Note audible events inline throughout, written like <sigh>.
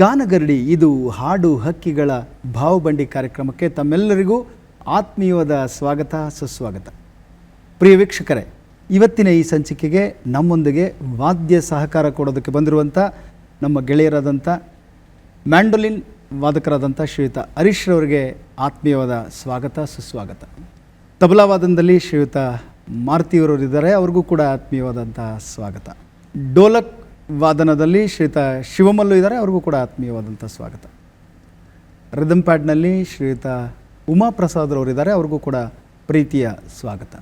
ಗಾನಗರಡಿ, ಇದು ಹಾಡು ಹಕ್ಕಿಗಳ ಭಾವಬಂಡಿ ಕಾರ್ಯಕ್ರಮಕ್ಕೆ ತಮ್ಮೆಲ್ಲರಿಗೂ ಆತ್ಮೀಯವಾದ ಸ್ವಾಗತ, ಸುಸ್ವಾಗತ. ಪ್ರಿಯ ವೀಕ್ಷಕರೇ, ಇವತ್ತಿನ ಈ ಸಂಚಿಕೆಗೆ ನಮ್ಮೊಂದಿಗೆ ವಾದ್ಯ ಸಹಕಾರ ಕೊಡೋದಕ್ಕೆ ಬಂದಿರುವಂಥ ನಮ್ಮ ಗೆಳೆಯರಾದಂಥ ಮ್ಯಾಂಡೋಲಿನ್ ವಾದಕರಾದಂಥ ಶ್ರೀಯುತ ಹರೀಶ್ ರವರಿಗೆ ಆತ್ಮೀಯವಾದ ಸ್ವಾಗತ, ಸುಸ್ವಾಗತ. ತಬಲಾವಾದನದಲ್ಲಿ ಶ್ರೀಯುತ ಮಾರುತಿಯವರಿದ್ದಾರೆ ಅವ್ರಿಗೂ ಕೂಡ ಆತ್ಮೀಯವಾದಂಥ ಸ್ವಾಗತ. ಡೋಲಕ್ ವಾದನದಲ್ಲಿ ಶ್ರೀತ ಶಿವಮಲ್ಲು ಇದ್ದಾರೆ, ಅವ್ರಿಗೂ ಕೂಡ ಆತ್ಮೀಯವಾದಂಥ ಸ್ವಾಗತ. ರಿದಮ್ ಪ್ಯಾಡ್ನಲ್ಲಿ ಶ್ರೀತ ಅವರಿದ್ದಾರೆ ಅವ್ರಿಗೂ ಕೂಡ ಪ್ರೀತಿಯ ಸ್ವಾಗತ.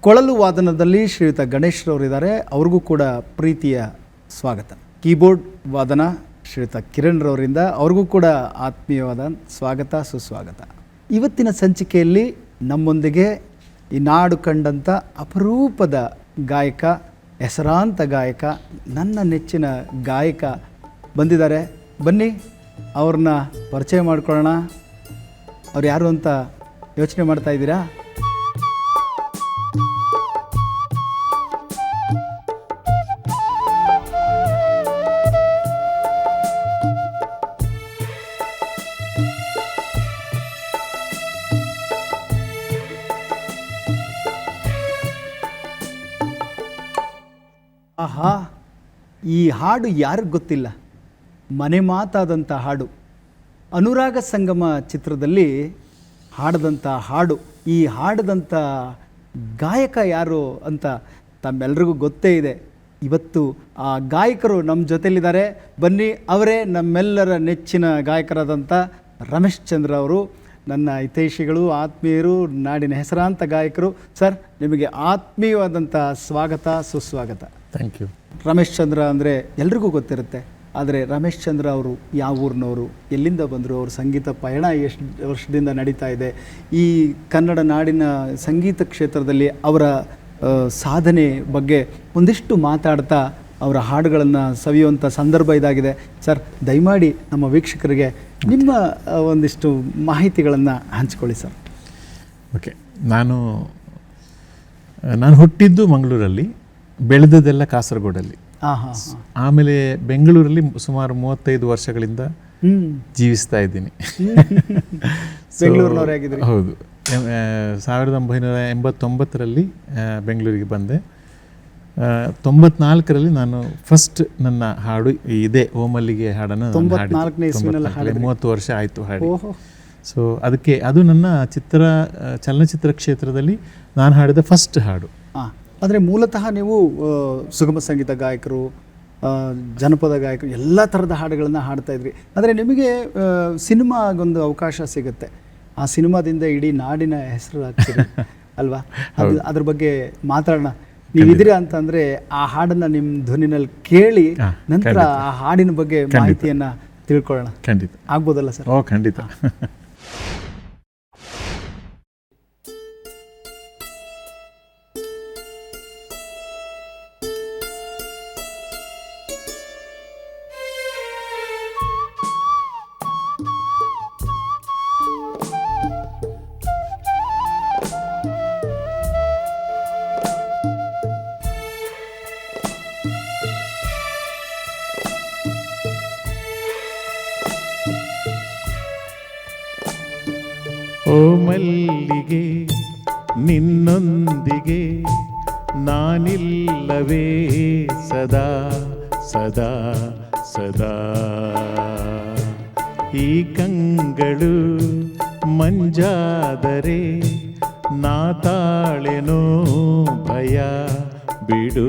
ಕೊಳಲು ವಾದನದಲ್ಲಿ ಶ್ರೀಯುತ ಗಣೇಶ್ರವರಿದ್ದಾರೆ ಅವ್ರಿಗೂ ಕೂಡ ಪ್ರೀತಿಯ ಸ್ವಾಗತ. ಕೀಬೋರ್ಡ್ ವಾದನ ಶ್ರೀಯುತ ಕಿರಣ್ ರವರಿಂದ, ಅವ್ರಿಗೂ ಕೂಡ ಆತ್ಮೀಯವಾದ ಸ್ವಾಗತ, ಸುಸ್ವಾಗತ. ಇವತ್ತಿನ ಸಂಚಿಕೆಯಲ್ಲಿ ನಮ್ಮೊಂದಿಗೆ ಈ ನಾಡು ಕಂಡಂಥ ಅಪರೂಪದ ಗಾಯಕ ಹೆಸರಾಂತ ಗಾಯಕ, ನನ್ನ ನೆಚ್ಚಿನ ಗಾಯಕ ಬಂದಿದ್ದಾರೆ. ಬನ್ನಿ, ಅವ್ರನ್ನ ಪರಿಚಯ ಮಾಡ್ಕೊಳ್ಳೋಣ. ಅವ್ರು ಯಾರು ಅಂತ ಯೋಚನೆ ಮಾಡ್ತಾ ಇದ್ದೀರಾ? ಆಹಾ, ಈ ಹಾಡು ಯಾರಿಗೂ ಗೊತ್ತಿಲ್ಲ? ಮನೆ ಮಾತಾದಂಥ ಹಾಡು. ಅನುರಾಗ ಸಂಗಮ ಚಿತ್ರದಲ್ಲಿ ಹಾಡದಂಥ ಹಾಡು, ಈ ಹಾಡದಂಥ ಗಾಯಕ ಯಾರು ಅಂತ ತಮ್ಮೆಲ್ರಿಗೂ ಗೊತ್ತೇ ಇದೆ. ಇವತ್ತು ಆ ಗಾಯಕರು ನಮ್ಮ ಜೊತೆಯಲ್ಲಿದ್ದಾರೆ ಬನ್ನಿ, ಅವರೇ ನಮ್ಮೆಲ್ಲರ ನೆಚ್ಚಿನ ಗಾಯಕರಾದಂಥ ರಮೇಶ್ ಚಂದ್ರ ಅವರು. ನನ್ನ ಹಿತೈಷಿಗಳು, ಆತ್ಮೀಯರು, ನಾಡಿನ ಹೆಸರಾಂತ ಗಾಯಕರು. ಸರ್, ನಿಮಗೆ ಆತ್ಮೀಯವಾದಂಥ ಸ್ವಾಗತ, ಸುಸ್ವಾಗತ. ಥ್ಯಾಂಕ್ ಯು ರಮೇಶ್ ಚಂದ್ರ ಅಂದರೆ ಎಲ್ರಿಗೂ ಗೊತ್ತಿರುತ್ತೆ. ಆದರೆ ರಮೇಶ್ ಚಂದ್ರ ಅವರು ಯಾವ ಊರಿನವರು ಎಲ್ಲಿಂದ ಬಂದರು ಅವ್ರ ಸಂಗೀತ ಪಯಣ ಎಷ್ಟು ವರ್ಷದಿಂದ ನಡೀತಾ ಇದೆ. ಈ ಕನ್ನಡ ನಾಡಿನ ಸಂಗೀತ ಕ್ಷೇತ್ರದಲ್ಲಿ ಅವರ ಸಾಧನೆ ಬಗ್ಗೆ ಒಂದಿಷ್ಟು ಮಾತಾಡ್ತಾ ಅವರ ಹಾಡುಗಳನ್ನು ಸವಿಯುವಂಥ ಸಂದರ್ಭ ಇದಾಗಿದೆ. ಸರ್ ದಯಮಾಡಿ ನಮ್ಮ ವೀಕ್ಷಕರಿಗೆ ನಿಮ್ಮ ಒಂದಿಷ್ಟು ಮಾಹಿತಿಗಳನ್ನು ಹಂಚಿಕೊಳ್ಳಿ ಸರ್. ಓಕೆ ನಾನು ನಾನು ಹುಟ್ಟಿದ್ದು ಮಂಗಳೂರಲ್ಲಿ. ಬೆಳೆದದ್ದೆಲ್ಲ ಕಾಸರಗೋಡಲ್ಲಿ. ಆಮೇಲೆ ಬೆಂಗಳೂರಲ್ಲಿ ಸುಮಾರು ಮೂವತ್ತೈದು ವರ್ಷಗಳಿಂದ ಜೀವಿಸ್ತಾ ಇದ್ದೀನಿ? <laughs> ಹೌದು. ಸಾವಿರದ ಒಂಬೈನೂರ ಎಂಬತ್ತೊಂಬತ್ತರಲ್ಲಿ ಬೆಂಗಳೂರಿಗೆ ಬಂದೆ. ತೊಂಬತ್ನಾಲ್ಕರಲ್ಲಿ ನಾನು ಫಸ್ಟ್ ನನ್ನ ಹಾಡು ಇದೇ ಓಮಲ್ಲಿಗೆ ಹಾಡನ್ನು ಮೂವತ್ತು ವರ್ಷ ಆಯಿತು ಹಾಡಿ. ಸೊ ಅದಕ್ಕೆ ಅದು ನನ್ನ ಚಿತ್ರ ಚಲನಚಿತ್ರ ಕ್ಷೇತ್ರದಲ್ಲಿ ನಾನು ಹಾಡಿದ ಫಸ್ಟ್ ಹಾಡು. ಆದರೆ ಮೂಲತಃ ನೀವು ಸುಗಮ ಸಂಗೀತ ಗಾಯಕರು ಜನಪದ ಗಾಯಕರು ಎಲ್ಲ ಥರದ ಹಾಡುಗಳನ್ನು ಹಾಡ್ತಾ ಇದ್ರಿ. ಆದರೆ ನಿಮಗೆ ಸಿನಿಮಾಗೊಂದು ಅವಕಾಶ ಸಿಗುತ್ತೆ. ಆ ಸಿನಿಮಾದಿಂದ ಇಡೀ ನಾಡಿನ ಹೆಸರು ಆಗ್ತೀರಿ <laughs> ಅಲ್ವಾ? ಅದು ಅದ್ರ ಬಗ್ಗೆ ಮಾತಾಡೋಣ. ನೀವಿದ್ದೀರಾ ಅಂತಂದ್ರೆ ಆ ಹಾಡನ್ನ ನಿಮ್ಮ ಧ್ವನಿನಲ್ಲಿ ಕೇಳಿ ನಂತರ ಆ ಹಾಡಿನ ಬಗ್ಗೆ ಮಾಹಿತಿಯನ್ನ ತಿಳ್ಕೊಳ್ಳೋಣ. ಖಂಡಿತ. ಆಗ್ಬೋದಲ್ಲ ಸರ್? ಓ ಖಂಡಿತ. <laughs> ಮಂಜಾದರೆ ನಾ ತಾಳೆನೋ ಭಯ ಬಿಡು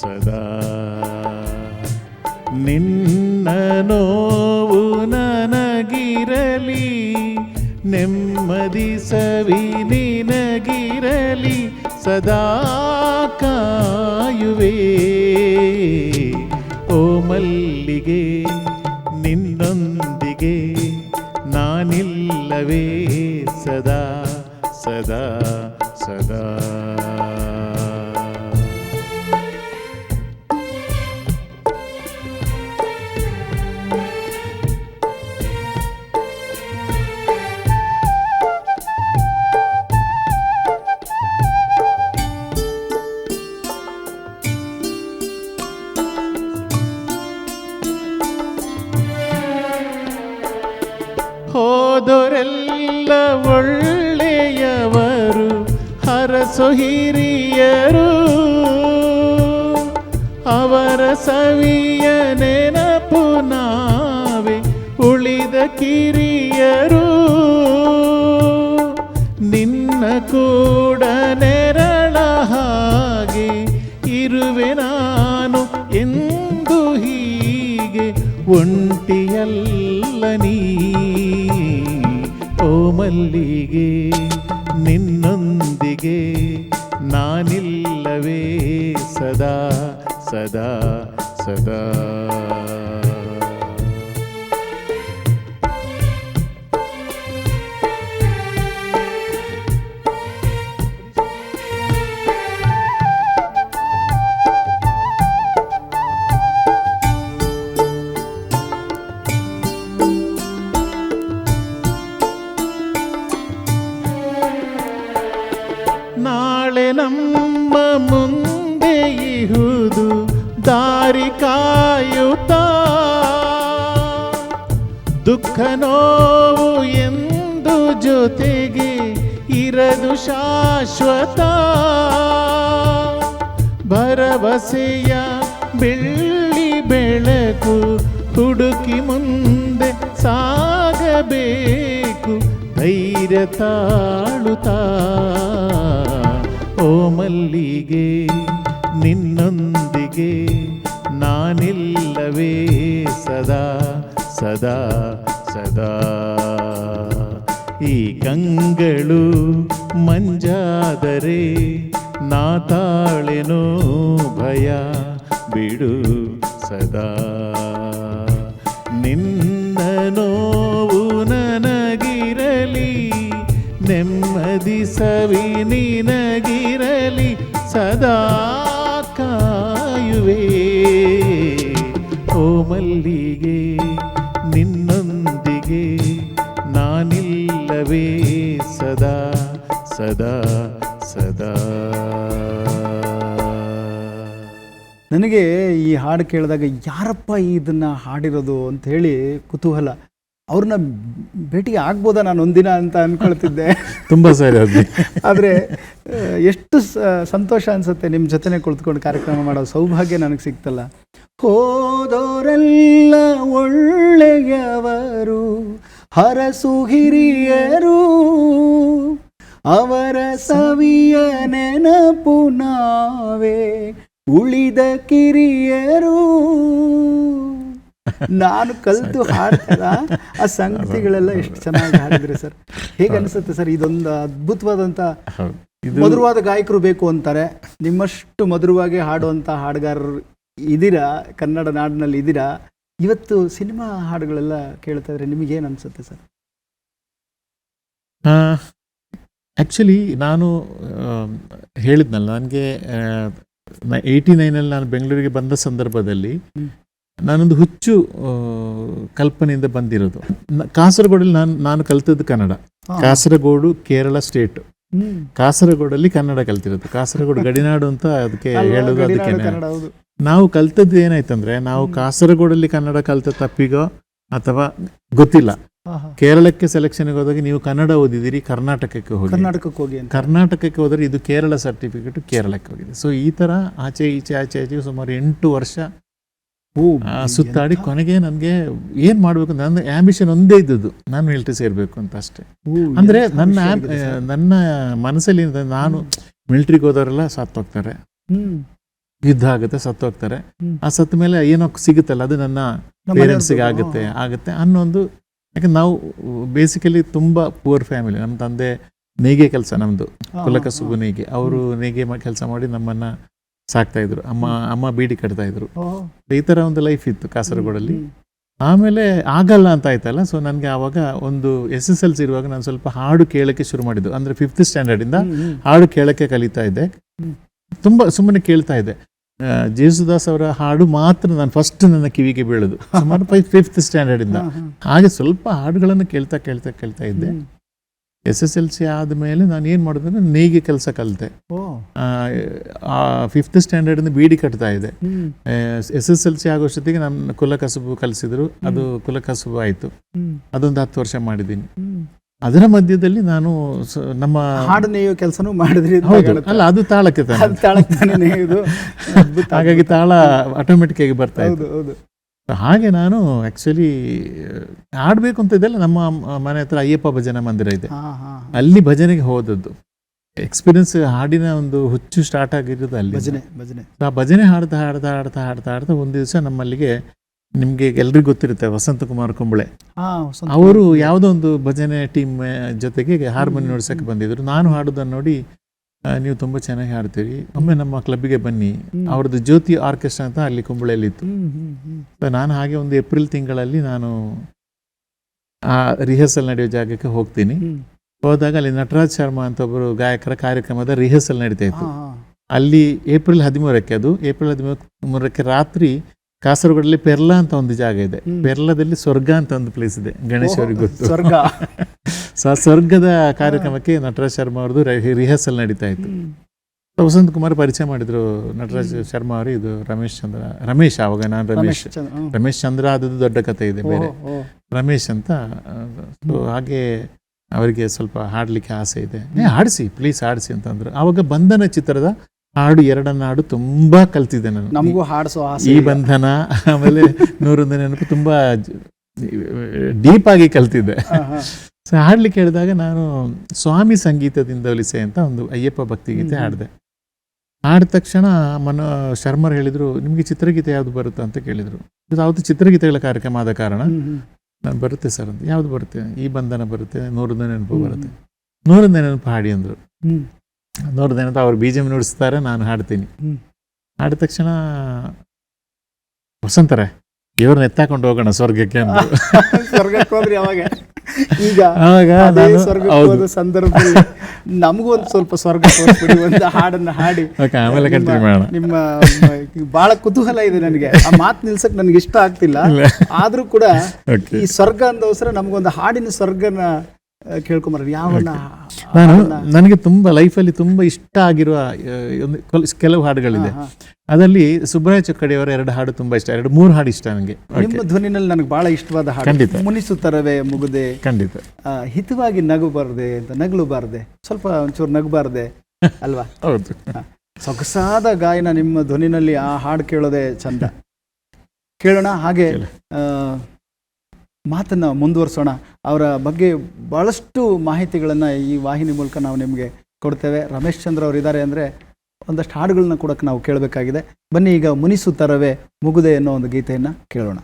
ಸದಾ. ನಿನ್ನ ನೋವು ನನಗಿರಲಿ, ನೆಮ್ಮದಿ ಸವಿ ನಿನಗಿರಲಿ, ಸದಾ ಕಾಯುವೆ. ಓ ಮಲ್ಲಿಗೆ सदा सदा ಹೋದೋ ಹರಸು ಹಿರಿಯರು, ಅವರ ಸವಿಯ ನೆನಪು ನಾವೆ ಉಳಿದ ಕಿರಿಯರು. ನಿನ್ನ ಕೂಡ ನೆರಳ ಹಾಗೆ ಇರುವೆ ನಾನು ಎಂದು ಹೀಗೆ ಒಂಟಿಯಲ್ಲ ನೀ. ಓ ಮಲ್ಲಿಗೆ ನಿನ್ನೊಂದಿಗೆ ನಾನಿಲ್ಲವೇ ಸದಾ ಸದಾ ಸದಾ. ಈ ಕಂಗಳು ಮಂಜಾದರೆ ನಾ ತಾಳೆನೋ ಭಯ ಬಿಡು ಸದಾ. ನಿನ್ನ ನೋವು ನನಗಿರಲಿ, ನೆಮ್ಮದಿ ಸವಿ ನಿನಗಿರಲಿ ಸದಾ. ಸದಾ ಸದಾ. ನನಗೆ ಈ ಹಾಡು ಕೇಳಿದಾಗ ಯಾರಪ್ಪ ಇದನ್ನ ಹಾಡಿರೋದು ಅಂತ ಹೇಳಿ ಕುತೂಹಲ. ಅವ್ರನ್ನ ಭೇಟಿ ಆಗ್ಬೋದಾ ನಾನು ಒಂದಿನ ಅಂತ ಅಂದ್ಕೊಳ್ತಿದ್ದೆ ತುಂಬ ಸರಿ ಅದು ಆದರೆ ಎಷ್ಟು ಸ- ಸಂತೋಷ ಅನ್ಸುತ್ತೆ ನಿಮ್ಮ ಜೊತೆನೆ ಕುಳಿತುಕೊಂಡು ಕಾರ್ಯಕ್ರಮ ಮಾಡೋ ಸೌಭಾಗ್ಯ ನನಗೆ ಸಿಕ್ತಲ್ಲ ಹೋದೋರೆಲ್ಲ ಒಳ್ಳೆಯವರು ಹರಸು ಹಿರಿಯರು ಅವರ ಸವಿಯ ನೆನಪು ನಾವೇ ಉಳಿದ ಕಿರಿಯರು. ನಾನು ಕಲ್ತು ಹಾಡ್ತಾರ ಆ ಸಂಗತಿಗಳೆಲ್ಲ ಎಷ್ಟು ಚೆನ್ನಾಗಿ ಹಾಡಿದ್ರಿ ಸರ್. ಹೇಗೆ ಅನಿಸುತ್ತೆ ಸರ್ ಇದೊಂದು ಅದ್ಭುತವಾದಂತ ಮಧುರವಾದ ಗಾಯಕರು ಬೇಕು ಅಂತಾರೆ. ನಿಮ್ಮಷ್ಟು ಮಧುರವಾಗಿ ಹಾಡುವಂತ ಹಾಡುಗಾರರು ಇದ್ದೀರಾ ಕನ್ನಡ ನಾಡಿನಲ್ಲಿ ಇದ್ದೀರಾ ಇವತ್ತು ಸಿನಿಮಾ ಹಾಡುಗಳೆಲ್ಲ ಕೇಳ್ತಾ ಇದ್ರೆ ನಿಮಗೇನು ಅನ್ಸುತ್ತೆ ಸರ್? ಆ್ಯಕ್ಚುಲಿ ನಾನು ಹೇಳಿದ್ನಲ್ಲ ನನಗೆ ಏಯ್ಟಿ ನೈನಲ್ಲಿ ನಾನು ಬೆಂಗಳೂರಿಗೆ ಬಂದ ಸಂದರ್ಭದಲ್ಲಿ. ನಾನೊಂದು ಹುಚ್ಚು ಕಲ್ಪನೆಯಿಂದ ಬಂದಿರೋದು. ಕಾಸರಗೋಡಲ್ಲಿ ನಾನು ನಾನು ಕಲ್ತದ್ದು ಕನ್ನಡ. ಕಾಸರಗೋಡು ಕೇರಳ ಸ್ಟೇಟ್. ಕಾಸರಗೋಡಲ್ಲಿ ಕನ್ನಡ ಕಲ್ತಿರೋದು. ಕಾಸರಗೋಡು <laughs> ಗಡಿನಾಡು ಅಂತ ಅದಕ್ಕೆ? ಹೇಳೋದು ಅದಕ್ಕೆ ನಾವು ಕಲ್ತದ್ದು ಏನಾಯ್ತಂದ್ರೆ ನಾವು ಕಾಸರಗೋಡಲ್ಲಿ ಕನ್ನಡ ಕಲ್ತ ತಪ್ಪಿಗೋ ಅಥವಾ ಗೊತ್ತಿಲ್ಲ. ಕೇರಳಕ್ಕೆ ಸೆಲೆಕ್ಷನ್ಗೆ ಹೋದಾಗ ನೀವು ಕನ್ನಡ ಓದಿದಿರಿ ಕರ್ನಾಟಕಕ್ಕೆ ಹೋಗಿ ಕರ್ನಾಟಕಕ್ಕೆ ಹೋಗಿ ಕರ್ನಾಟಕಕ್ಕೆ ಹೋದರೆ ಇದು ಕೇರಳ ಸರ್ಟಿಫಿಕೇಟ್ ಕೇರಳಕ್ಕೆ ಹೋಗಿದೆ. ಸೊ ಈ ಥರ ಆಚೆ ಈಚೆ ಆಚೆ ಆಚೆ ಸುಮಾರು ಎಂಟು ವರ್ಷ ಸುತ್ತಾಡಿ ಕೊನೆಗೆ ನನಗೆ ಏನು ಮಾಡಬೇಕು ನನ್ನ ಆಂಬಿಷನ್ ಒಂದೇ ಇದ್ದದ್ದು ನಾನು ಮಿಲಿಟರಿ ಸೇರಬೇಕು ಅಂತ ಅಷ್ಟೇ. ಅಂದ್ರೆ ನನ್ನ. ನನ್ನ ಮನಸ್ಸಲ್ಲಿ ನಾನು ಮಿಲಿಟ್ರಿಗೆ ಹೋದವರೆಲ್ಲ ಸತ್ತೋಗ್ತಾರೆ. ಯುದ್ಧ ಆಗುತ್ತೆ ಸತ್ತೋಗ್ತಾರೆ. ಆ ಸತ್ತ ಮೇಲೆ ಏನೋ ಸಿಗುತ್ತಲ್ಲ ಅದು ನನ್ನ ಪೇರೆಂಟ್ಸ್ಗೆ ಆಗುತ್ತೆ ಆಗುತ್ತೆ ಅನ್ನೋ ಒಂದು ಯಾಕಂದ್ರೆ ನಾವು ಬೇಸಿಕಲಿ ತುಂಬ ಪೂರ್ ಫ್ಯಾಮಿಲಿ ನಮ್ಮ ತಂದೆ ನೇಗೆ ಕೆಲಸ ನಮ್ಮದು ಕುಲಕಸುಬು ನೇಗೆ ನೇಯ್ಗೆ. ಅವರು ನೇಯ್ಗೆ ಕೆಲಸ ಮಾಡಿ ನಮ್ಮನ್ನ ಸಾಕ್ತಾ ಇದ್ರು. ಅಮ್ಮ ಅಮ್ಮ ಬೀಡಿ ಕಟ್ತಾ ಇದ್ರು. ಈ ಥರ ಒಂದು ಲೈಫ್ ಇತ್ತು ಕಾಸರಗೋಡಲ್ಲಿ. ಆಮೇಲೆ ಆಗಲ್ಲ ಅಂತ ಆಯ್ತಲ್ಲ ಸೊ ನನಗೆ ಆವಾಗ ಒಂದು ಎಸ್ ಎಸ್ ಎಲ್ ಸಿ ಇರುವಾಗ ನಾನು ಸ್ವಲ್ಪ ಹಾಡು ಕೇಳಕ್ಕೆ ಶುರು ಮಾಡಿದ್ದು. ಅಂದರೆ ಫಿಫ್ತ್ ಸ್ಟ್ಯಾಂಡರ್ಡಿಂದ. ಹಾಡು ಕೇಳಕ್ಕೆ ಕಲಿತಾ ಇದ್ದೆ. ತುಂಬಾ ಸುಮ್ಮನೆ ಕೇಳ್ತಾ ಇದ್ದೆ. ಜೇಸುದಾಸ್ ಅವರ ಹಾಡು ಮಾತ್ರ ನಾನು ಫಸ್ಟ್ ನನ್ನ ಕಿವಿಗೆ ಬೀಳೋದು ಸುಮಾರು ಫಿಫ್ತ್ ಸ್ಟ್ಯಾಂಡರ್ಡಿಂದ. ಹಾಗೆ ಸ್ವಲ್ಪ ಹಾಡುಗಳನ್ನು ಕೇಳ್ತಾ ಕೇಳ್ತಾ ಕೇಳ್ತಾ ಇದ್ದೆ. ಎಸ್ ಎಸ್ ಎಲ್ ಸಿ ಆದಮೇಲೆ ನಾನು ಏನು ಮಾಡಿದ್ರೆ ನೇಯ್ಗೆ ಕೆಲಸ ಕಲಿತೆ. ಫಿಫ್ತ್ ಸ್ಟ್ಯಾಂಡರ್ಡಿಂದ ಬೀಡಿ ಕಟ್ತಾ ಇದೆ. ಎಸ್ ಎಸ್ ಎಲ್ ಸಿ ಆಗೋಷ್ಟೊತ್ತಿಗೆ ನಾನು ಕುಲ ಕಸುಬು ಕಲಿಸಿದ್ರು ಅದು ಕುಲ ಕಸುಬು ಆಯಿತು ಅದೊಂದು ಹತ್ತು ವರ್ಷ ಮಾಡಿದ್ದೀನಿ. ಅದರ ಮಧ್ಯದಲ್ಲಿ ನಾನು ನಮ್ಮ ಹಾಡು ನೇಯೋ ಕೆಲಸನೂ ಮಾಡಿದ್ರಿ ಹೌದು. ಅಲ್ಲ ಅದು ತಾಳಕ್ಕೆ ತಾನೆ. ನೇಯೋದು ಹಾಗಾಗಿ ತಾಳ ಆಟೋಮೆಟಿಕ್ ಆಗಿ ಬರ್ತಾ ಇದೆ ಹೌದು ಹೌದು. ಹಾಗೆ ನಾನು ಆಕ್ಚುಲಿ ಆಡ್ಬೇಕು ಅಂತ ಇದೆಲ್ಲ ನಮ್ಮ ಮನೆ ಹತ್ರ ಅಯ್ಯಪ್ಪ ಭಜನಾ ಮಂದಿರ ಇದೆ. ಅಲ್ಲಿ ಭಜನೆಗೆ ಹೋದದ್ದು. ಎಕ್ಸ್ಪೀರಿಯನ್ಸ್ ಹಾಡಿನ ಒಂದು ಹುಚ್ಚು ಸ್ಟಾರ್ಟ್ ಆಗಿರೋದು ಅಲ್ಲಿ. ಭಜನೆ ಭಜನೆ. ಆ ಭಜನೆ ಹಾಡ್ತಾ ಹಾಡ್ತಾ ಹಾಡ್ತಾ ಹಾಡ್ತಾ ಹಾಡ್ತಾ ಒಂದು ದಿವಸ ನಮ್ಮಲ್ಲಿಗೆ ನಿಮಗೆ ಎಲ್ರಿಗೂ ಗೊತ್ತಿರುತ್ತೆ ವಸಂತ ಕುಮಾರ್ ಕುಂಬಳೆ. ಅವರು ಯಾವುದೋ ಒಂದು ಭಜನೆ ಟೀಮ್ ಜೊತೆಗೆ ಹಾರ್ಮೋನಿ ನುಡ್ಸಕ್ಕೆ ಬಂದಿದ್ರು. ನಾನು ಹಾಡೋದನ್ನು ನೋಡಿ ನೀವು ತುಂಬ ಚೆನ್ನಾಗಿ ಹಾಡ್ತೀರಿ. ಒಮ್ಮೆ ನಮ್ಮ ಕ್ಲಬ್ಗೆ ಬನ್ನಿ. ಅವ್ರದ್ದು ಜ್ಯೋತಿ ಆರ್ಕೆಸ್ಟ್ರಾ ಅಂತ ಅಲ್ಲಿ ಕುಂಬಳೆಯಲ್ಲಿ ಇತ್ತು ಹ್ಮ್ ಹ್ಮ್ ಹ್ಮ್. So ನಾನು ಹಾಗೆ ಒಂದು ಏಪ್ರಿಲ್ ತಿಂಗಳಲ್ಲಿ ನಾನು ಆ ರಿಹರ್ಸಲ್ ನಡೆಯೋ ಜಾಗಕ್ಕೆ ಹೋಗ್ತೀನಿ. ಹೋದಾಗ ಅಲ್ಲಿ ನಟರಾಜ್ ಶರ್ಮಾ ಅಂತ ಒಬ್ಬರು ಗಾಯಕರ ಕಾರ್ಯಕ್ರಮದ ರಿಹರ್ಸಲ್ ನಡೀತಾ ಇತ್ತು. ಅಲ್ಲಿ ಏಪ್ರಿಲ್ ಹದಿಮೂರಕ್ಕೆ ಅದು ಏಪ್ರಿಲ್ ಹದಿಮೂರಕ್ಕೆ ರಾತ್ರಿ ಕಾಸರಗೋಡಲ್ಲಿ ಪೆರ್ಲಾ ಅಂತ ಒಂದು ಜಾಗ ಇದೆ. ಪೆರ್ಲದಲ್ಲಿ ಸ್ವರ್ಗ ಅಂತ ಒಂದು ಪ್ಲೇಸ್ ಇದೆ. ಗಣೇಶ್ ಅವ್ರಿಗೆ ಗೊತ್ತು ಸ್ವರ್ಗ. <laughs> ಸೊ ಆ ಸ್ವರ್ಗದ ಕಾರ್ಯಕ್ರಮಕ್ಕೆ ನಟರಾಜ್ ಶರ್ಮಾ ಅವ್ರದ್ದು ರಿಹರ್ಸಲ್ ನಡೀತಾ ಇತ್ತು. ವಸಂತ್ ಕುಮಾರ್ ಪರಿಚಯ ಮಾಡಿದ್ರು ನಟರಾಜ್ ಶರ್ಮಾ ಅವರು. ಇದು ರಮೇಶ್ ಚಂದ್ರ ರಮೇಶ್ ಆವಾಗ ನಾನು ರಮೇಶ್. ರಮೇಶ್ ಚಂದ್ರ. ಆದದ್ದು ದೊಡ್ಡ ಕಥೆ ಇದೆ ಬೇರೆ. ರಮೇಶ್ ಅಂತ ಸೊ ಹಾಗೆ ಅವರಿಗೆ ಸ್ವಲ್ಪ ಹಾಡಲಿಕ್ಕೆ ಆಸೆ ಇದೆ. ಏ ಹಾಡಿಸಿ ಪ್ಲೀಸ್ ಹಾಡಿಸಿ ಅಂತಂದ್ರು. ಆವಾಗ ಬಂಧನ ಚಿತ್ರದ ಹಾಡು ಎರಡನ್ನ ಹಾಡು ತುಂಬಾ ಕಲ್ತಿದ್ದೆ ನಾನು. ನಮಗೂ ಹಾಡಿಸೋ ಆಸೆ ಈ ಬಂಧನ ಆಮೇಲೆ ನೂರೊಂದು ನೆನಪು ತುಂಬಾ ಡೀಪ್ ಆಗಿ ಕಲ್ತಿದ್ದೆ. ಸೊ ಹಾಡ್ಲಿಕ್ಕೆ ಹೇಳಿದಾಗ ನಾನು ಸ್ವಾಮಿ ಸಂಗೀತದಿಂದ ಒಲಿಸೆ ಅಂತ ಒಂದು ಅಯ್ಯಪ್ಪ ಭಕ್ತಿಗೀತೆ ಗೀತೆ ಹಾಡಿದೆ. ಹಾಡಿದ ತಕ್ಷಣ ಮನೋ ಶರ್ಮರ್ ಹೇಳಿದ್ರು ನಿಮಗೆ ಚಿತ್ರಗೀತೆ ಯಾವ್ದು ಬರುತ್ತೆ? ಅಂತ ಕೇಳಿದ್ರು. ಯಾವ್ದು ಚಿತ್ರಗೀತೆಗಳ ಕಾರ್ಯಕ್ರಮ ಆದ ಕಾರಣ. ನಾನು ಬರುತ್ತೆ ಸರ್ ಅಂತ. ಯಾವ್ದು ಬರುತ್ತೆ? ಈ ಬಂಧನ ಬರುತ್ತೆ ನೂರೊಂದು ನೆನಪು ಬರುತ್ತೆ. ನೂರೊಂದು ನೆನಪು ಹಾಡಿ ಅಂದ್ರು. ಹ್ಮ್. ಅವ್ರು ಬಿ ಅವ್ರು ಎಂ ನುಡಿಸ್ತಾರೆ ನಾನು ಹಾಡ್ತೀನಿ. ಹಾಡಿದ ತಕ್ಷಣ ವಸಂತರೆ ಇವ್ರನ್ನ ಎತ್ತಾಕೊಂಡು ಹೋಗೋಣ ಸ್ವರ್ಗಕ್ಕೆ ಅಂತ <laughs> ಸ್ವರ್ಗಕ್ಕೆ ಹೋದ್ರಿ ಅವಾಗ? ಈಗ ಸ್ವರ್ಗಕ್ಕೆ ಹೌದು. ಸಂದರ್ಭದಲ್ಲಿ ನಮಗೂ ಒಂದು ಸ್ವಲ್ಪ ಸ್ವರ್ಗ ತೋರಿಸ್ಬಿಡಿ ಒಂದು ಹಾಡನ್ನ ಹಾಡಿ. ಆಮೇಲೆ ನಿಮ್ಮ- ಬಹಳ ಕುತೂಹಲ ಇದೆ ನನಗೆ. ಆ ಮಾತು ನಿಲ್ಸಕ್ ನನಗೆ ಇಷ್ಟ ಆಗ್ತಿಲ್ಲ. ಆದ್ರೂ ಕೂಡ <laughs> ಈ ಸ್ವರ್ಗ ಅಂದವಸರ ನಮಗೊಂದು ಹಾಡಿನ ಸ್ವರ್ಗನ ಆ, ಯಾವ ನಾನು ನನಗೆ ತುಂಬ ಲೈಫಲ್ಲಿ ತುಂಬ ಇಷ್ಟ ಆಗಿರುವ ಒಂದು ಕೊಲ್- ಕೆಲವು ಹಾಡುಗಳಿದೆ. ಅದರಲ್ಲಿ ಸುಬ್ರಾಯ ಚಕ್ಕಡಿಯವರ ಎರಡು ಹಾಡು ತುಂಬಾ ಇಷ್ಟ ಎರಡು ಮೂರು ಹಾಡು ಇಷ್ಟ ನನಗೆ. ನಿಮ್ಮ ಧ್ವನಿನಲ್ಲಿ ನನಗೆ ಬಹಳ ಇಷ್ಟವಾದ ಹಾಡು. ಖಂಡಿತ. ಮುನಿಸುತ್ತರವೇ ಮುಗುದೆ. ಖಂಡಿತ. ಹಿತವಾಗಿ ನಗುಬಾರ್ದೆ ಅಂತ ನಗಲು ಬಾರದೆ. ಸ್ವಲ್ಪ ಒಂಚೂರು ನಗಬಾರ್ದೆ ಅಲ್ವಾ? <laughs> ಹೌದು. ಸೊಗಸಾದ ಗಾಯನ ನಿಮ್ಮ ಧ್ವನಿನಲ್ಲಿ ಆ ಹಾಡು ಕೇಳೋದೇ ಚಂದ. ಕೇಳೋಣ ಹಾಗೆ ಮಾತನ್ನ ಮುಂದುವರಿಸೋಣ. ಅವರ ಬಗ್ಗೆ ಭಾಳಷ್ಟು ಮಾಹಿತಿಗಳನ್ನು ಈ ವಾಹಿನಿ ಮೂಲಕ ನಾವು ನಿಮಗೆ ಕೊಡ್ತೇವೆ. ರಮೇಶ್ ಚಂದ್ರ ಅವರು ಇದ್ದಾರೆ ಅಂದರೆ ಒಂದಷ್ಟು ಹಾಡುಗಳನ್ನ ಕೂಡ ನಾವು ಕೇಳಬೇಕಾಗಿದೆ. ಬನ್ನಿ ಈಗ ಮುನಿಸು ತರವೇ ಮುಗುದೆ ಅನ್ನೋ ಒಂದು ಗೀತೆಯನ್ನು ಕೇಳೋಣ.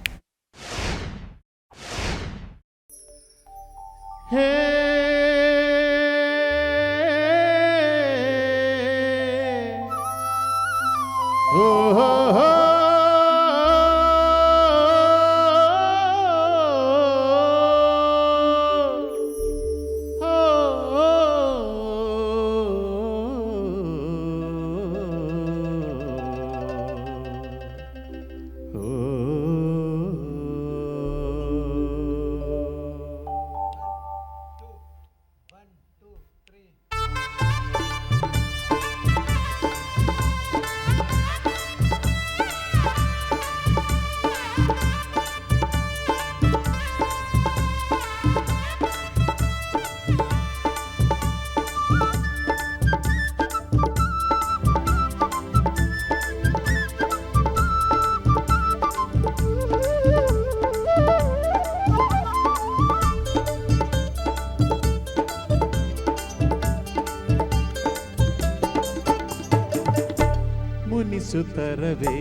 ಮುನಿಸುತ್ತರವೇ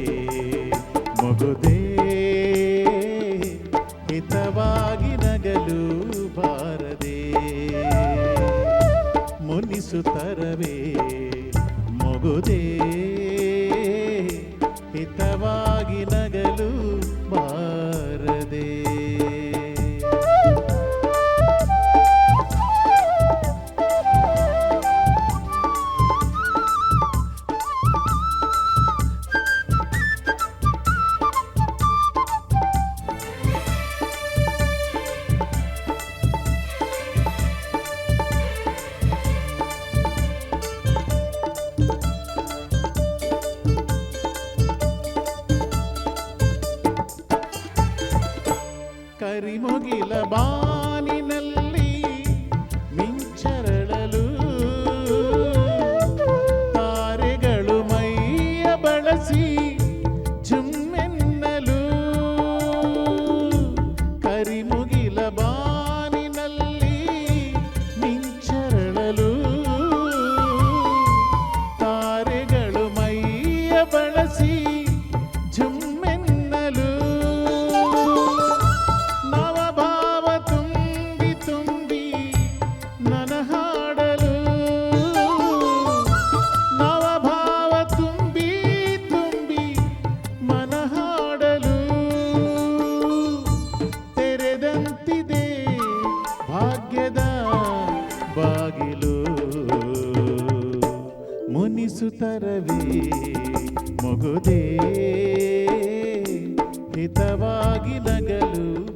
ಮಗುದೇ ಹಿತವಾಗಿ ನಗಲು ಬಾರದೆ. ಮುನಿಸುತ್ತರವೇ ಮಗುದೇ. ಬಾಗಿಲು. ಮುನಿಸುತ್ತರವೇ ಮಗುದೇ ಹಿತವಾಗಿ ನಗಲು.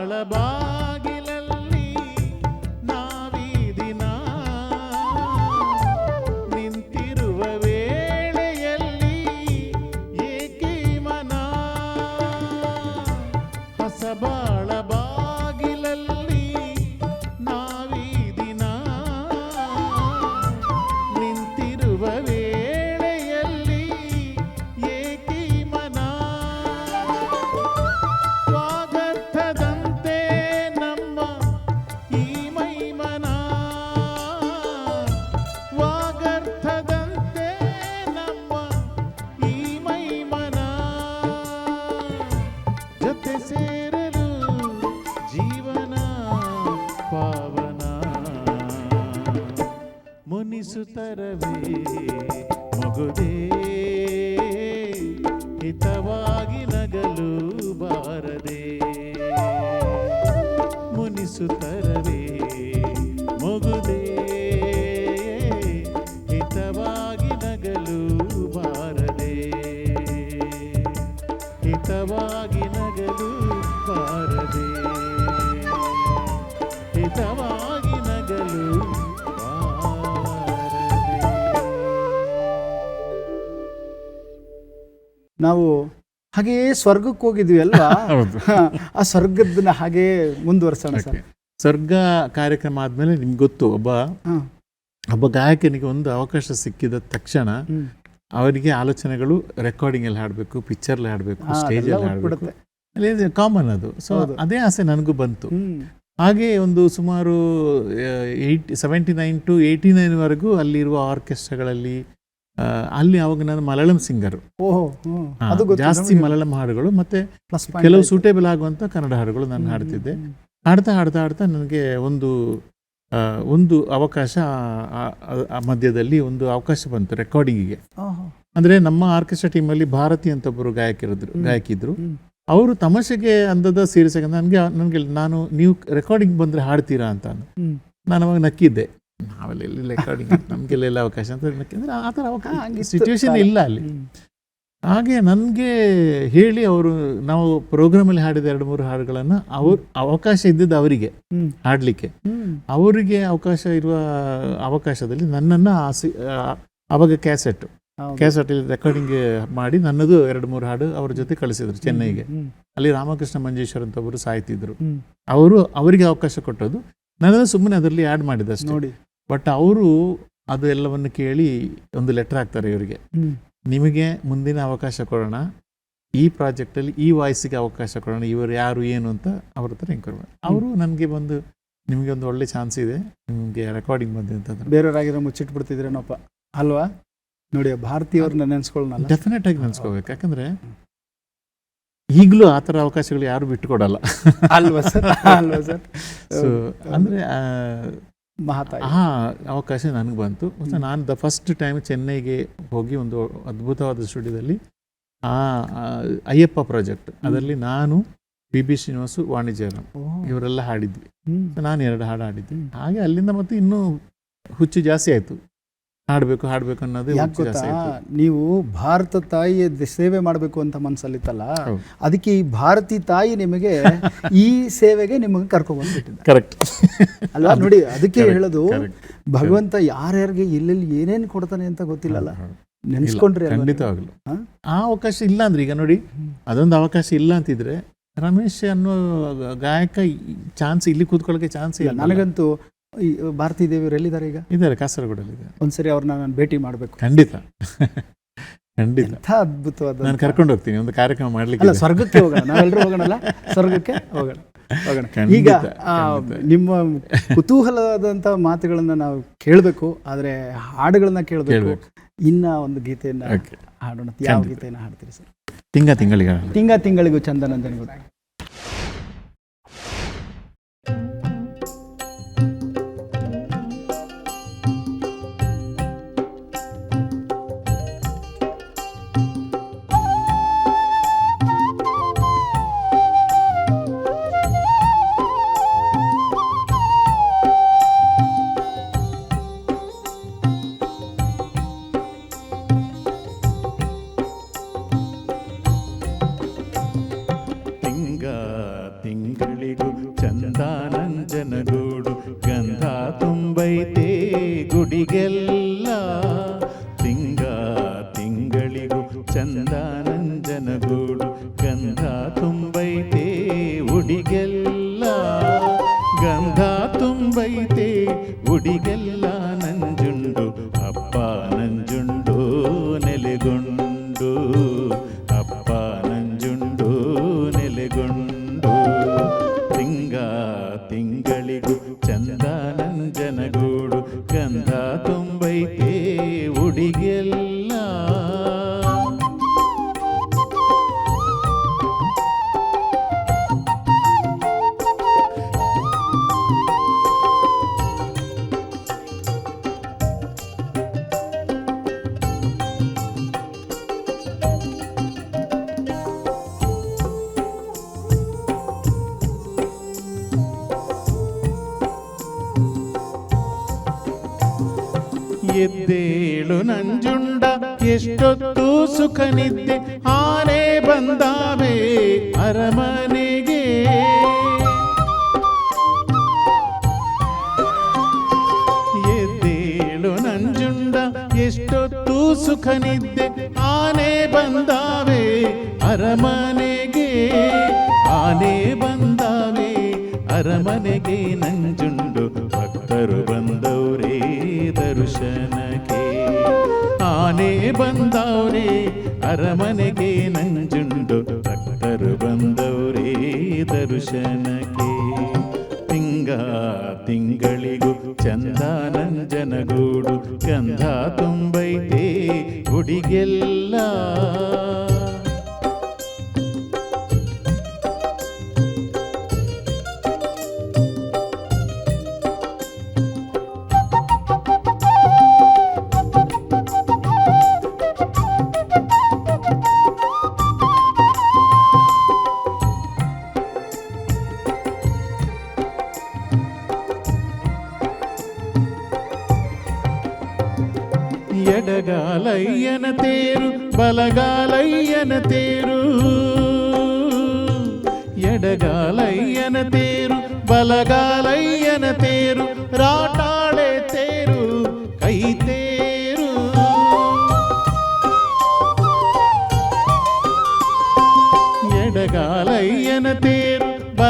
ಬಾಳಬಾ ನಗಲು ನಾವು ಹಾಗೆಯೇ ಸ್ವರ್ಗಕ್ಕೆ ಹೋಗಿದ್ವಿ ಅಲ್ವಾ. ಆ ಸ್ವರ್ಗದನ್ನ ಹಾಗೆ ಮುಂದುವರ್ಸೋಣ ಸರ್. ಸ್ವರ್ಗ ಕಾರ್ಯಕ್ರಮ ಆದ್ಮೇಲೆ ನಿಮ್ಗೆ ಗೊತ್ತು ಒಬ್ಬ ಒಬ್ಬ ಗಾಯಕನಿಗೆ ಒಂದು ಅವಕಾಶ ಸಿಕ್ಕಿದ ತಕ್ಷಣ ಅವರಿಗೆ ಆಲೋಚನೆಗಳು ರೆಕಾರ್ಡಿಂಗ್ ಅಲ್ಲಿ ಹಾಡಬೇಕು ಪಿಕ್ಚರ್ ಹಾಡಬೇಕು ಹಾ, ಸ್ಟೇಜ್ ಅಲ್ಲಿ ಹಾಡಬೇಕು. ಕಾಮನ್ ಅದು. ಸೊ ಅದೇ ಆಸೆ ನನಗೂ ಬಂತು. ಹಾಗೆ ಒಂದು ಸುಮಾರು eighty seventy nine to eighty ನೈನ್ವರೆಗೂ ಅಲ್ಲಿರುವ ಆರ್ಕೆಸ್ಟ್ರಾಗಳಲ್ಲಿ ಅಲ್ಲಿ ಅವಾಗ ನಾನು ಮಲಯಾಳಂ ಸಿಂಗರ್. ಓಹೋ ಅದು ಜಾಸ್ತಿ ಮಲಯಾಳಂ ಹಾಡುಗಳು ಮತ್ತೆ ಕೆಲವು ಸೂಟೇಬಲ್ ಆಗುವಂಥ ಕನ್ನಡ ಹಾಡುಗಳು ನಾನು ಹಾಡ್ತಿದ್ದೆ. ಹಾಡ್ತಾ ಹಾಡ್ತಾ ಹಾಡ್ತಾ ನನಗೆ ಒಂದು ಒಂದು ಅವಕಾಶ ಮಧ್ಯದಲ್ಲಿ ಒಂದು ಅವಕಾಶ ಬಂತು ರೆಕಾರ್ಡಿಂಗಿಗೆ ಅಂದರೆ ನಮ್ಮ ಆರ್ಕೆಸ್ಟ್ರಾ ಟೀಮಲ್ಲಿ ಭಾರತಿ ಅಂತ ಒಬ್ಬರು ಗಾಯಕಿರಿದ್ರು. ಗಾಯಕಿದ್ರು. ಅವರು ತಮಾಷೆಗೆ ಅಂದದ ಸೀರಿಯಸ್ ಆಗಿ ನನಗೆ ನನಗೆ ನಾನು ನೀವು ರೆಕಾರ್ಡಿಂಗ್ ಬಂದ್ರೆ ಹಾಡ್ತೀರಾ ಅಂತ. ನಾನು ಅವಾಗ ನಕ್ಕಿದ್ದೆ. ನಾವೆಲ್ಲ ರೆಕಾರ್ಡಿಂಗ್ <laughs> ನಮ್ಗೆಲ್ಲ ಅವಕಾಶ ಅಂತ ನಕ್ಕಿದ್ರೆ ಆ ಥರ ಅವಕಾಶ ಸಿಚುವೇಶನ್ ಇಲ್ಲ ಅಲ್ಲಿ. ಹಾಗೆ ನನಗೆ ಹೇಳಿ ಅವರು ನಾವು ಪ್ರೋಗ್ರಾಮಲ್ಲಿ ಹಾಡಿದ ಎರಡು ಮೂರು ಹಾಡುಗಳನ್ನು ಅವ್ರ ಅವಕಾಶ ಇದ್ದಿದ್ದು ಅವರಿಗೆ. ಹಾಡಲಿಕ್ಕೆ. ಅವರಿಗೆ ಅವಕಾಶ ಇರುವ ಅವಕಾಶದಲ್ಲಿ ನನ್ನನ್ನು ಆಸಿ ಆ, ಅವಾಗ cassette. K S R T recording ಮಾಡಿ ನನ್ನದು ಎರಡು ಮೂರು ಹಾಡು ಅವ್ರ ಜೊತೆ ಕಳಿಸಿದ್ರು ಚೆನ್ನೈಗೆ. ಅಲ್ಲಿ ರಾಮಕೃಷ್ಣ ಮಂಜೇಶ್ವರ್ ಅಂತ ಒಬ್ಬರು ಸಾಯ್ತಿದ್ರು. ಅವರು ಅವರಿಗೆ ಅವಕಾಶ ಕೊಟ್ಟದ್ದು. ನಾನು ಸುಮ್ಮನೆ ಅದರಲ್ಲಿ ಆ್ಯಡ್ ಮಾಡಿದೆ ಅಷ್ಟೇ ನೋಡಿ. ಬಟ್ ಅವರು ಅದು ಎಲ್ಲವನ್ನು ಕೇಳಿ ಒಂದು ಲೆಟರ್ ಹಾಕ್ತಾರೆ ಇವರಿಗೆ. ನಿಮಗೆ ಮುಂದಿನ ಅವಕಾಶ ಕೊಡೋಣ. ಈ ಪ್ರಾಜೆಕ್ಟಲ್ಲಿ ಈ ವಾಯ್ಸಿಗೆ ಅವಕಾಶ ಕೊಡೋಣ. ಇವರು ಯಾರು ಏನು ಅಂತ ಅವ್ರ ಹತ್ರ ಎಂಕ್ವೈರಿ ಮಾಡಿ. ಅವರು ನನಗೆ ಬಂದು ನಿಮಗೆ ಒಂದು ಒಳ್ಳೆ ಚಾನ್ಸ್ ಇದೆ. ನಿಮಗೆ ರೆಕಾರ್ಡಿಂಗ್ ಬಂದಿದೆ ಅಂತಂದ್ರೆ ಬೇರೆಯವರಾಗಿರೋ ಮುಚ್ಚಿಟ್ಬಿಡ್ತಿದ್ರೇನಪ್ಪ ಅಲ್ವಾ? ನೋಡಿ ಭಾರತೀಯವ್ರನ್ನ ನೆನ್ಸ್ಕೊಳ್ಳೋಣ ಡೆಫಿನೆಟ್ ಆಗಿ ನೆನ್ಸ್ಕೋಬೇಕು. ಯಾಕಂದ್ರೆ ಈಗಲೂ ಆ ಥರ ಅವಕಾಶಗಳು ಯಾರು ಬಿಟ್ಟುಕೊಡಲ್ಲ. ಅಲ್ವಾ ಸರ್? ಅಲ್ವಾ ಸರ್? <laughs> ಸೊ ಅಂದರೆ ಮಹಾತಾಯಿ ಆ ಅವಕಾಶ ನನಗೆ ಬಂತು. ಮತ್ತು ನಾನು ದ ಫಸ್ಟ್ ಟೈಮ್ ಚೆನ್ನೈಗೆ ಹೋಗಿ ಒಂದು ಅದ್ಭುತವಾದ ಸ್ಟುಡಿಯೋದಲ್ಲಿ ಆ ಅಯ್ಯಪ್ಪ ಪ್ರಾಜೆಕ್ಟ್. ಅದರಲ್ಲಿ ನಾನು ಬಿ ಬಿ ಶ್ರೀನಿವಾಸು ವಾಣಿಜ್ಯರಾಮ್ ಇವರೆಲ್ಲ ಹಾಡಿದ್ವಿ. ನಾನು ಎರಡು ಹಾಡು ಹಾಡಿದ್ದೆ ಹಾಗೆ ಅಲ್ಲಿಂದ ಮತ್ತೆ ಇನ್ನೂ ಹುಚ್ಚು ಜಾಸ್ತಿ ಆಯಿತು. ಹಾಡಬೇಕು ಹಾಡಬೇಕು ಅನ್ನೋದು ಯಾಕೆ ಗೊತ್ತಾ? ನೀವು ಭಾರತ ತಾಯಿಯ ಸೇವೆ ಮಾಡಬೇಕು ಅಂತ ಮನಸ್ಸಲ್ಲಿತ್ತಲ್ಲ. ಅದಕ್ಕೆ ಈ ಭಾರತಿ ತಾಯಿ ನಿಮಗೆ ಈ ಸೇವೆಗೆ ನಿಮಗೆ ಕರ್ಕೊಂಡ್ಬಂದ್ಬಿಟ್ಟಿದ್ದ ಕರೆಕ್ಟ್ ಅಲ್ಲ ನೋಡಿ ಅದಕ್ಕೆ ಹೇಳೋದು. ಭಗವಂತ ಯಾರ್ಯಾರಿಗೆ ಎಲ್ಲೆಲ್ಲಿ ಏನೇನು ಕೊಡ್ತಾನೆ ಅಂತ ಗೊತ್ತಿಲ್ಲಲ್ಲ? ನೆನೆಸ್ಕೊಂಡ್ರೆ? ಖಂಡಿತವಾಗ್ಲು. ಆ ಅವಕಾಶ ಇಲ್ಲ ಅಂದ್ರೆ ಈಗ ನೋಡಿ ಅದೊಂದು ಅವಕಾಶ ಇಲ್ಲ ಅಂತಿದ್ರೆ ರಮೇಶ್ ಅನ್ನೋ ಗಾಯಕ ಚಾನ್ಸ್ ಇಲ್ಲಿ ಕೂತ್ಕೊಳ್ಳೋಕೆ ಚಾನ್ಸ್ ಇಲ್ಲ ನನಗಂತೂ ಈ ಭಾರತೀ ದೇವಿಯವರು ಎಲ್ಲಿದ್ದಾರೆ ಈಗ? ಇದ್ದಾರೆ ಕಾಸರಗೋಡಲ್ಲಿ ಇದೆ ಒಂದ್ಸರಿ ಅವ್ರನ್ನ ನಾನು ಭೇಟಿ ಮಾಡಬೇಕು. ಖಂಡಿತ. ಖಂಡಿತ. ಎಂಥ ಅದ್ಭುತವಾದ ನಾನು ಕರ್ಕೊಂಡು ಹೋಗ್ತೀನಿ ಒಂದು ಕಾರ್ಯಕ್ರಮ ಮಾಡ್ಲಿಕ್ಕೆ ಅಲ್ಲ ಇದೆ. ಸ್ವರ್ಗಕ್ಕೆ ಹೋಗೋಣ ನಾವೆಲ್ಲರೂ ಹೋಗೋಣಲ್ಲ? ಸ್ವರ್ಗಕ್ಕೆ ಹೋಗೋಣ ಹೋಗೋಣ. ಖಂಡಿತ, ಈಗ ಆ, ನಿಮ್ಮ ಕುತೂಹಲದಂತ ಮಾತುಗಳನ್ನ ನಾವು ಕೇಳಬೇಕು ಆದ್ರೆ ಹಾಡುಗಳನ್ನ ಕೇಳಬೇಕು. ಕೇಳ್ಬೇಕು. ಇನ್ನ ಒಂದು ಗೀತೆಯನ್ನ Okay. ಹಾಡೋಣ. ಯಾವ. ಗೀತೆಯನ್ನ ಹಾಡ್ತೀರಿ ಸರ್? ತಿಂಗ ತಿಂಗಳಿಗೆ ತಿಂಗ ತಿಂಗಳಿಗೂ ಚಂದನಂದನಿಗೂ. ಎಷ್ಟೊತ್ತು ಸುಖ ನಿದ್ದೆ ಆನೆ ಬಂದಾವೆ ಅರಮನೆಗೆ. ಎದ್ದೇಳು ನಂಜುಂಡ, ಎಷ್ಟೊತ್ತು ಸುಖ ನಿದ್ದೆ ಆನೆ ಬಂದಾವೆ ಅರಮನೆಗೆ. ಆನೆ ಬಂದಾವೆ ಅರಮನೆಗೆ ನಂಜುಂಡು ಬಂದವ್ರೆ ಅರಮನೆಗೆ ನಂಜುಂಡು ಭಕ್ತರು ಬಂದವ್ರೇ ದರ್ಶನಕ್ಕೆ. ತಿಂಗ ತಿಂಗಳಿಗೂ ಚಂದ ನಂಜನಗೂಡು ಗಂಧ ತುಂಬೈತೆ ಗುಡಿಗೆಲ್ಲ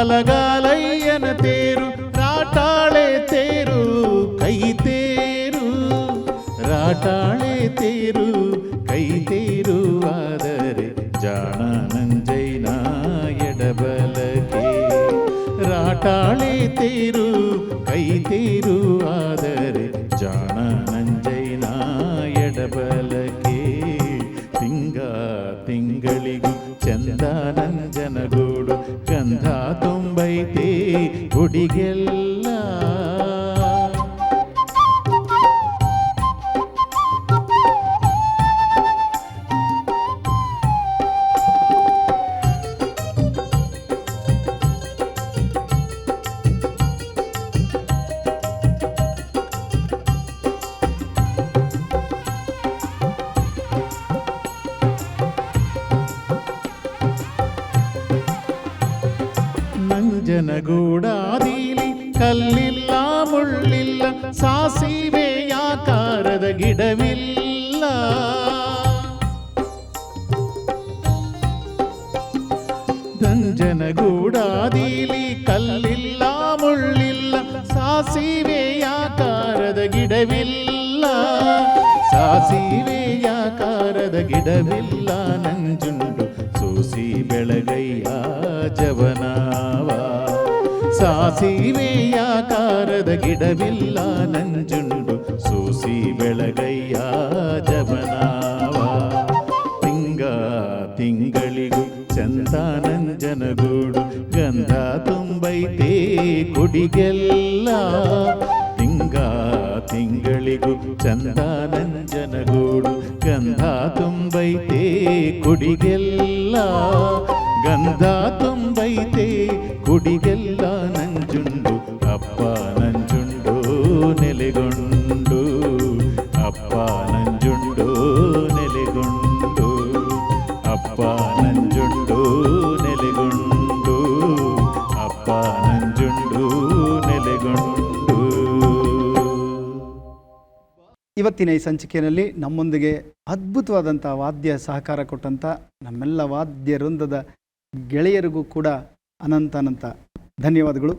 ತೇರು ಬಲಗಾಲಯ್ಯನ ತೇರು ರಾಟಾಳೆ ತೇರು ಕೈ ತೇರು ರಾಟಾಳೆ ತೇರು ಕೈ ತೇರು ಆದರೆ ಜಾಣ ನಂಜೈನ ಎಡಬಲಕೆ ರಾಟಾಳೆ ತೇರು ಕೈ ತೇರು ಗುಡಿಗೆಲ್ಲ ನಂಜನಗೂಡಾದೀಲಿ ಚಂದ ನಂಜನಗೂಡು ಗಂಧ ತುಂಬೈತೆ ಕುಡಿಗೆಲ್ಲ ತಿಂಗ ತಿಂಗಳಿಗೂ ಚಂದ ನಂಜನಗೂಡು ಗಂಧ ತುಂಬೈತೆ ಕುಡಿಗೆಲ್ಲ ಗಂಧ ತುಂಬೈತೆ ಕುಡಿಗೆಲ್ಲ ಇವತ್ತಿನ ಈ ಸಂಚಿಕೆಯಲ್ಲಿ ನಮ್ಮೊಂದಿಗೆ ಅದ್ಭುತವಾದಂಥ ವಾದ್ಯ ಸಹಕಾರ ಕೊಟ್ಟಂಥ ನಮ್ಮೆಲ್ಲ ವಾದ್ಯ ವೃಂದದ ಗೆಳೆಯರಿಗೂ ಕೂಡ ಅನಂತ ಅನಂತ ಧನ್ಯವಾದಗಳು.